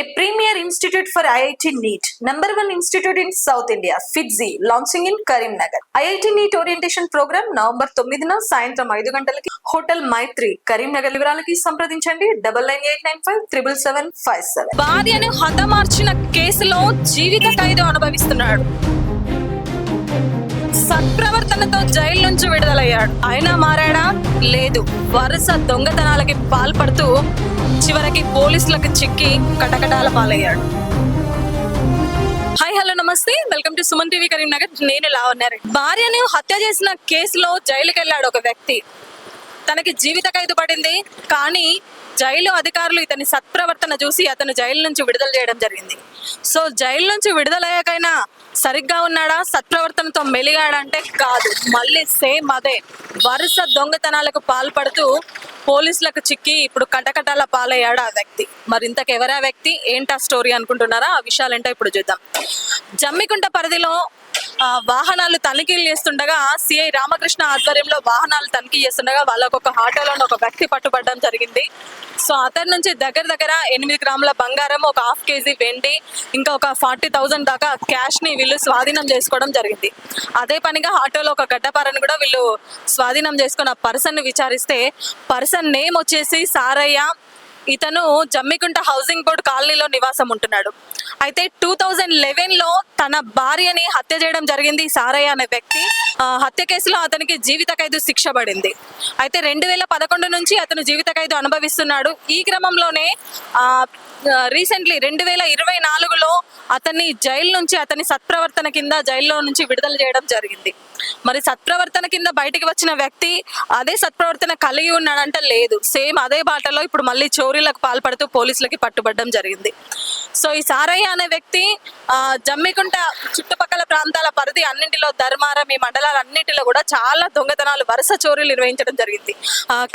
A premier institute for IIT NEET, number one institute in South India, FITZI, launching in Karimnagar. IIT NEET orientation program November తొమ్మిదిన సాయంత్రం ఐదు గంటలకి. Hotel Maitri Karimnagar వివరాలకి సంప్రదించండి. Double nine eight nine five triple seven five seven భార్యను హతమార్చిన కేసులో జీవిత ఖైదు అనుభవిస్తున్నాడు. సత్ప్రవర్తనతో జైలు నుంచి విడుదలయ్యాడు. అయినా మారాడా? లేదు. వరుస దొంగతనాలకి పాల్పడుతూ చివరికి పోలీసులకు చిక్కి కటకటాల పాలయ్యాడు. హాయ్ హలో నమస్తే. Welcome to Suman TV Karimnagar. నేను లావణ్యారెడ్డి భార్యను హత్య చేసిన కేసులో జైలుకి వెళ్ళాడు ఒక వ్యక్తి. తనకి జీవిత ఖైదు పడింది. కానీ జైలు అధికారులు ఇతని సత్ప్రవర్తన చూసి అతను జైలు నుంచి విడుదల చేయడం జరిగింది. సో జైలు నుంచి విడుదలయ్యాకైనా సరిగ్గా ఉన్నాడా? సత్ప్రవర్తనతో మెలిగాడంటే కాదు. మళ్ళీ సేమ్ అదే. వరుస దొంగతనాలకు పాల్పడుతూ పోలీసులకు చిక్కి ఇప్పుడు కటకటాల పాలయ్యాడు ఆ వ్యక్తి. మరి ఇంతకెవరా వ్యక్తి? ఏంటా స్టోరీ అనుకుంటున్నారా? ఆ విషయాలేంటో ఇప్పుడు చూద్దాం. జమ్మికుంట పరిధిలో వాహనాలు తనిఖీలు చేస్తుండగా సిఐ రామకృష్ణ ఆధ్వర్యంలో వాహనాలు తనిఖీ చేస్తుండగా వాళ్ళకు ఒక ఆటోలో ఒక వ్యక్తి పట్టుబడడం జరిగింది. సో అతని నుంచి దగ్గర దగ్గర ఎనిమిది గ్రాముల బంగారం ఒక హాఫ్ కేజీ వెండి ఇంకా ఒక ఫార్టీ థౌజండ్ దాకా క్యాష్ని వీళ్ళు స్వాధీనం చేసుకోవడం జరిగింది. అదే పనిగా ఆటోలో ఒక గడ్డపారని కూడా వీళ్ళు స్వాధీనం చేసుకున్న పర్సన్ని విచారిస్తే పర్సన్ నేమ్ వచ్చేసి సారయ్య ఇతను జమ్మికుంట హౌసింగ్ బోర్డ్ కాలనీలో నివాసం ఉంటున్నాడు. అయితే టూ థౌజండ్ లెవెన్లో తన భార్యని హత్య చేయడం జరిగింది సారయ్య అనే వ్యక్తి. హత్య కేసులో అతనికి జీవిత ఖైదు శిక్ష పడింది. అయితే రెండు వేల పదకొండు నుంచి అతను జీవిత ఖైదు అనుభవిస్తున్నాడు. ఈ క్రమంలోనే రీసెంట్లీ రెండు వేల ఇరవై నాలుగులో అతన్ని జైలు నుంచి అతని సత్ప్రవర్తన కింద జైల్లో నుంచి విడుదల చేయడం జరిగింది. మరి సత్ప్రవర్తన కింద బయటికి వచ్చిన వ్యక్తి అదే సత్ప్రవర్తన కలిగి ఉన్నాడంటే లేదు. సేమ్ అదే బాటలో ఇప్పుడు మళ్ళీ చోరీలకు పాల్పడుతూ పోలీసులకి పట్టుబడడం జరిగింది. సో ఈ సారయ్య అనే వ్యక్తి ఆ, జమ్మికుంట చుట్టుపక్కల ప్రాంతాల పరిధి అన్నింటిలో ధర్మారం ఈ మండలాలు అన్నింటిలో కూడా చాలా దొంగతనాలు వరుస చోరీలు నిర్వహించడం జరిగింది.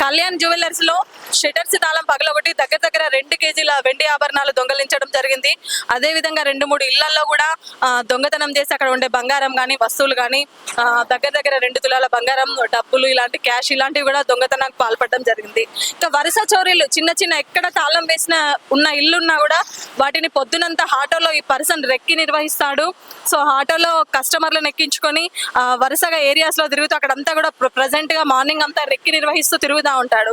కళ్యాణ్ జ్యువెలర్స్లో షటర్స్ తాళం పగలగొట్టి దగ్గర దగ్గర రెండు కేజీల వెండి ఆభరణాలు దొంగలించడం జరిగింది. అదే విధంగా రెండు మూడు ఇళ్ళలో కూడా దొంగతనం చేసి అక్కడ ఉండే బంగారం కానీ వస్తువులు కానీ దగ్గర దగ్గర రెండు తులాల బంగారం డబ్బులు ఇలాంటి క్యాష్ ఇలాంటివి కూడా దొంగతనానికి పాల్పడడం జరిగింది. ఇంకా వరుస చోరీలు చిన్న చిన్న ఎక్కడ తాళం వేసిన ఉన్న ఇల్లున్నా కూడా వాటిని పొద్దునంతా ఆటోలో ఈ పర్సన్ రెక్కి నిర్వహిస్తాడు. సో ఆటోలో కస్టమర్లను ఎక్కించుకొని వరుసగా ఏరియాస్లో తిరుగుతూ అక్కడంతా కూడా ప్రజెంట్గా మార్నింగ్ అంతా రెక్కి నిర్వహిస్తూ తిరుగుతూ ఉంటాడు.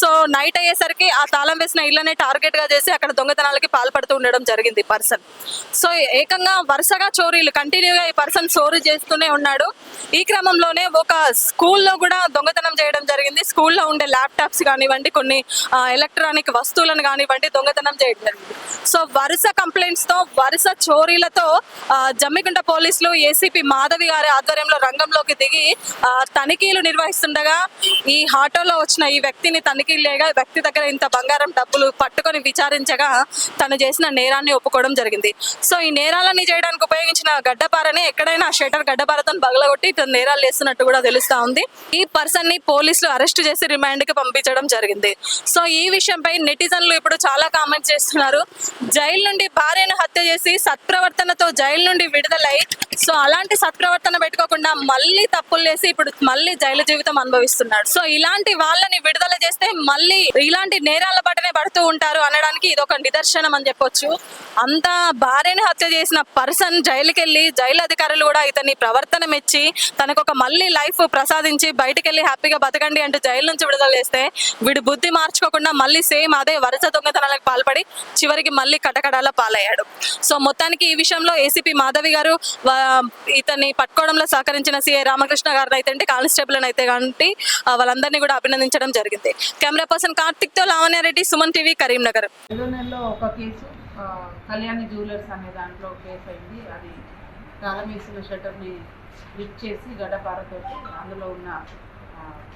సో నైట్ అయ్యేసరికి ఆ తాళం వేసిన ఇళ్ళనే టార్గెట్గా చేసి అక్కడ దొంగతనాలకి పాల్పడుతూ ఉండడం జరిగింది పర్సన్. సో ఏకంగా వరుసగా చోరీలు కంటిన్యూగా ఈ పర్సన్ చోరీ చేస్తూనే ఉన్నాడు. ఈ క్రమంలోనే ఒక స్కూల్లో కూడా దొంగతనం చేయడం జరిగింది. స్కూల్లో ఉండే ల్యాప్టాప్స్ కానివ్వండి కొన్ని ఎలక్ట్రానిక్ వస్తువులను కానివ్వండి దొంగతనం చేయడం జరిగింది. సో వరుస కంప్లైంట్స్తో వరుస చోరీలతో జమ్మికుంట పోలీసులు ఏసీపీ మాధవి గారి ఆధ్వర్యంలో రంగంలోకి దిగి తనిఖీలు నిర్వహిస్తుండగా ఈ ఆటోలో వచ్చిన ఈ వ్యక్తిని తనిఖీలు లేగా వ్యక్తి దగ్గర ఇంత బంగారం డబ్బులు పట్టుకొని విచారించగా తను చేసిన నేరాన్ని ఒప్పుకోవడం జరిగింది. సో ఈ నేరాలన్నీ చేయడానికి ఉపయోగించిన గడ్డపారని ఎక్కడైనా షటర్ గడ్డపారతో బగలగొట్టి ఇతను నేరాలు చేస్తున్నట్టు కూడా తెలుస్తా ఉంది. ఈ పర్సన్ని పోలీసులు అరెస్ట్ చేసి రిమాండ్కి పంపించడం జరిగింది. సో ఈ విషయంపై నెటిజన్లు ఇప్పుడు చాలా కామెంట్స్ చేస్తున్నారు. జైలు నుండి భార్యను హత్య చేసి సత్ప్రవర్తనతో జైలు నుండి విడుదలై సో ఇలాంటి సత్ప్రవర్తన పెట్టుకోకుండా మళ్ళీ తప్పులు చేసి ఇప్పుడు మళ్ళీ జైలు జీవితం అనుభవిస్తున్నాడు. సో ఇలాంటి వాళ్ళని విడుదల చేస్తే మళ్ళీ ఇలాంటి నేరాల బట్టనే పడుతూ ఉంటారు అనడానికి ఇది ఒక నిదర్శనం అని చెప్పొచ్చు. అంత భార్యని హత్య చేసిన పర్సన్ జైలుకి వెళ్ళి జైలు అధికారులు కూడా ఇతని ప్రవర్తన మెచ్చి తనకు ఒక మళ్ళీ లైఫ్ ప్రసాదించి బయటకు వెళ్ళి హ్యాపీగా బతకండి అంటూ జైలు నుంచి విడుదల చేస్తే వీడు బుద్ధి మార్చుకోకుండా మళ్ళీ సేమ్ అదే వరుస దొంగతనాలకు పాల్పడి చివరికి మళ్ళీ కటకడాల పాలయ్యాడు. సో మొత్తానికి ఈ విషయంలో ఏసీపీ మాధవి గారు ఇతన్ని పట్టుకోవడంలో సహకరించిన సిఐ రామకృష్ణ గారిని అయితే అంటే కానిస్టేబుల్ అయితే కాబట్టి వాళ్ళందరినీ కూడా అభినందించడం జరిగింది. Camera person కార్తిక్తో Lavanya Reddy Suman TV Karimnagar. ఒక కేసు కళ్యాణి జ్యువెలర్స్ అనే దాంట్లో కేసు అయింది. అది తాళం వేసిన షట్టర్ని లిఫ్ట్ చేసి గడపారతో అందులో ఉన్న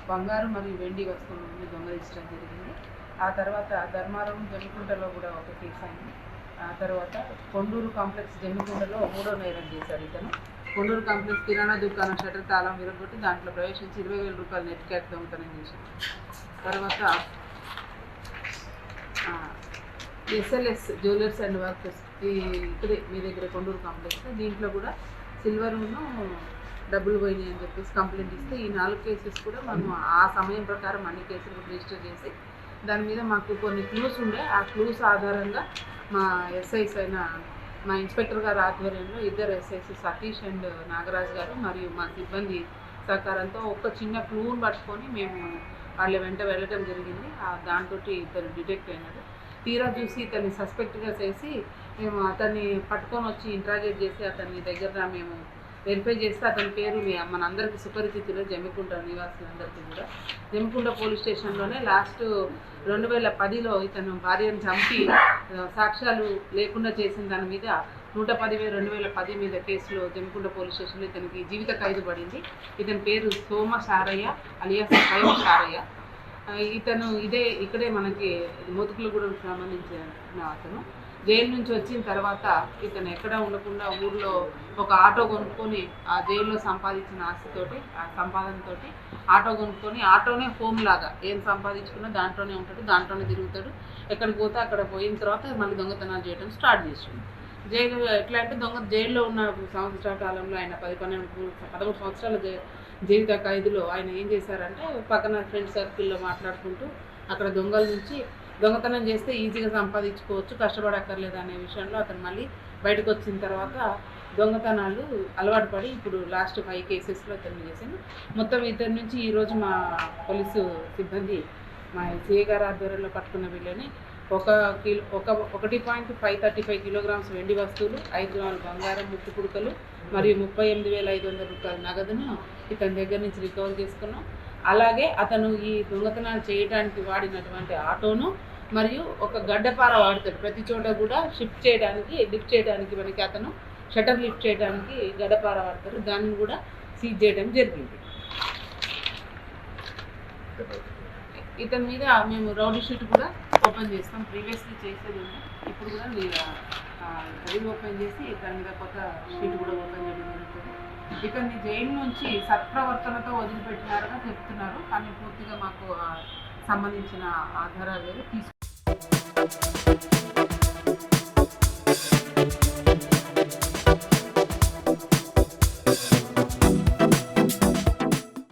బంగారు మరియు వెండి వస్తువులను దొంగలించడం జరిగింది. ఆ తర్వాత ధర్మారం జమ్మికుంటలో కూడా ఒక కేసు అయింది. ఆ తర్వాత కొండూరు కాంప్లెక్స్ జమ్మికుంటలో మూడో నేరం చేశాడు ఇతను. కొండూరు కాంప్లెక్స్ కిరాణా దుకాణం షట్టర్ తాళం విరగొట్టి దాంట్లో ప్రవేశించి ఇరవై వేల రూపాయలు నెట్ క్యాట్ దొంగతనం చేశారు. తర్వాత ఎస్ఎల్ఎస్ జ్యువెలర్స్ అండ్ వర్కర్స్ ఈ ఇక్కడే మీ దగ్గర కొండూరు కాంప్లెక్స్ దీంట్లో కూడా సిల్వర్ను డబ్బులు పోయినాయి అని చెప్పేసి కంప్లైంట్ ఇస్తే ఈ నాలుగు కేసెస్ కూడా మనం ఆ సమయం ప్రకారం అన్ని కేసులు రిజిస్టర్ చేసి దాని మీద మాకు కొన్ని క్లూస్ ఉండే. ఆ క్లూస్ ఆధారంగా మా ఎస్ఐస్ అయిన మా ఇన్స్పెక్టర్ గారి ఆధ్వర్యంలో ఇద్దరు ఎస్ఎస్ సతీష్ అండ్ నాగరాజ్ గారు మరియు మా సిబ్బంది సహకారంతో ఒక చిన్న క్లూన్ పట్టుకొని మేము వాళ్ళ వెంట వెళ్ళటం జరిగింది. ఆ దాంతో ఇతను డిటెక్ట్ అయినాడు. తీరా చూసి ఇతన్ని సస్పెక్ట్గా చేసి మేము అతన్ని పట్టుకొని వచ్చి ఇంట్రాగేట్ చేసి అతన్ని దగ్గర మేము వెరిఫై చేస్తే అతని పేరు మీ- మనందరికీ సుపరిచితులు జమ్మికుంట నివాసులందరికీ కూడా. జమ్మికుంట పోలీస్ స్టేషన్లోనే లాస్ట్ రెండు వేల పదిలో ఇతను భార్యను చంపి సాక్ష్యాలు లేకుండా చేసిన దాని మీద నూట పది రెండు వేల పది మీద కేసులో జమ్మికుంట పోలీస్ స్టేషన్లో ఇతనికి జీవిత ఖైదు పడింది. ఇతని పేరు సోమ సారయ్య అలియాస్ సైమ సారయ్య. ఇతను ఇదే ఇక్కడే మనకి మోతుకులగూడెం సంబంధించిన అతను. జైలు నుంచి వచ్చిన తర్వాత ఇతను ఎక్కడ ఉండకుండా ఊర్లో ఒక ఆటో కొనుక్కొని ఆ జైల్లో సంపాదించిన ఆస్తితోటి ఆ సంపాదనతోటి ఆటో కొనుక్కొని ఆటోనే హోమ్ లాగా. ఏం సంపాదించుకున్నా దాంట్లోనే ఉంటాడు దాంట్లోనే తిరుగుతాడు. ఎక్కడికి పోతే అక్కడ పోయిన తర్వాత మళ్ళీ దొంగతనాలు చేయడం స్టార్ట్ చేసిండు. జైలు ఎట్లా అంటే దొంగ జైల్లో ఉన్న సంవత్సరాల కాలంలో ఆయన పది పన్నెండు పదమూడు సంవత్సరాల జై- జీవిత ఖైదులో ఆయన ఏం చేశారంటే పక్కన ఫ్రెండ్ సర్కిల్లో మాట్లాడుకుంటూ అక్కడ దొంగల నుంచి దొంగతనం చేస్తే ఈజీగా సంపాదించుకోవచ్చు కష్టపడక్కర్లేదు అనే విషయంలో అతను మళ్ళీ బయటకు వచ్చిన తర్వాత దొంగతనాలు అలవాటు పడి ఇప్పుడు లాస్ట్ ఫైవ్ కేసెస్లో అతను చేసింది మొత్తం ఇద్దరి నుంచి ఈరోజు మా పోలీసు సిబ్బంది మా సిఏ గారి ఆధ్వర్యంలో పట్టుకున్న వీళ్ళని ఒక కిలో ఒక ఒకటి point five thirty five kilograms వెండి వస్తువులు ఐదు గ్రాములు బంగారం ముక్కు పుడకలు మరియు ముప్పై ఎనిమిది వేల ఐదు వందల రూపాయల నగదును ఇతని దగ్గర నుంచి రికవర్ చేసుకున్నాం. అలాగే అతను ఈ దొంగతనాలు చేయడానికి వాడినటువంటి ఆటోను మరియు ఒక గడ్డపార వాడతాడు. ప్రతి చోట కూడా షిఫ్ట్ చేయడానికి లిఫ్ట్ చేయడానికి మనకి అతను షటర్ లిఫ్ట్ చేయడానికి గడ్డపార వాడతారు దాన్ని కూడా సీజ్ చేయడం జరిగింది. ఇతని మీద మేము రౌడీ షీట్ కూడా ఓపెన్ చేస్తాం. ప్రీవియస్లీ చేసేది ఉంది. ఇప్పుడు కూడా రీ ఓపెన్ చేసి దాని మీద కొత్త షీట్ కూడా ఓపెన్ చేయడం జరుగుతుంది. ఇతన్ని జైలు నుంచి సత్ప్రవర్తనతో వదిలిపెట్టినారుగా చెప్తున్నారు. కానీ పూర్తిగా మాకు సంబంధించిన ఆధారాలు తీసుకు